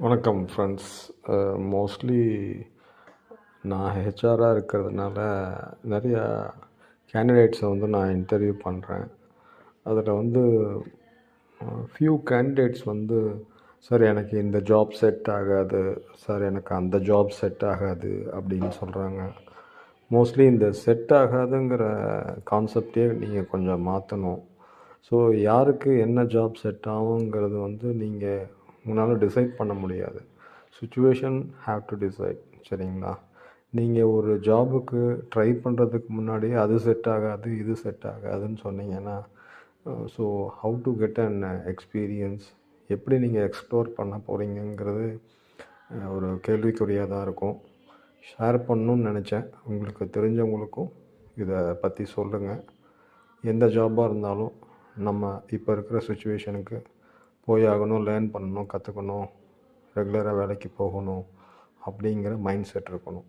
வணக்கம் friends mostly நான் ஹெச்ஆராக இருக்கிறதுனால நிறையா கேண்டிடேட்ஸை வந்து நான் இன்டர்வியூ பண்ணுறேன் அதில் வந்து ஃபியூ கேண்டிடேட்ஸ் வந்து சார் எனக்கு இந்த ஜாப் செட் ஆகாது. சார் எனக்கு அந்த ஜாப் செட் ஆகாது. அப்படின்னு சொல்கிறாங்க மோஸ்ட்லி இந்த செட் ஆகாதுங்கிற கான்செப்டே நீங்கள் கொஞ்சம் மாற்றணும் ஸோ யாருக்கு என்ன ஜாப் செட் ஆகுங்கிறது வந்து நீங்கள் உங்களால் டிசைட் பண்ண முடியாது. சுச்சுவேஷன் ஹாவ் டு டிசைட் சரிங்களா? நீங்கள் ஒரு ஜாபுக்கு ட்ரை பண்ணுறதுக்கு முன்னாடி அது செட் ஆகாது இது செட் ஆகாதுன்னு சொன்னீங்கன்னா so how to get an experience எப்படி நீங்கள் எக்ஸ்ப்ளோர் பண்ண போகிறீங்கங்கிறது ஒரு கேள்விக்குறியாக தான் இருக்கும். ஷேர் பண்ணணும்னு நினச்சேன். உங்களுக்கு தெரிஞ்சவங்களுக்கும் இதை பற்றி சொல்லுங்கள் எந்த ஜாபாக இருந்தாலும் நம்ம இப்போ இருக்கிற சுச்சுவேஷனுக்கு போய் ஆகணும் லேர்ன் பண்ணணும் கற்றுக்கணும் ரெகுலராக வேலைக்கு போகணும் அப்படிங்கிற மைண்ட் செட் இருக்கணும்.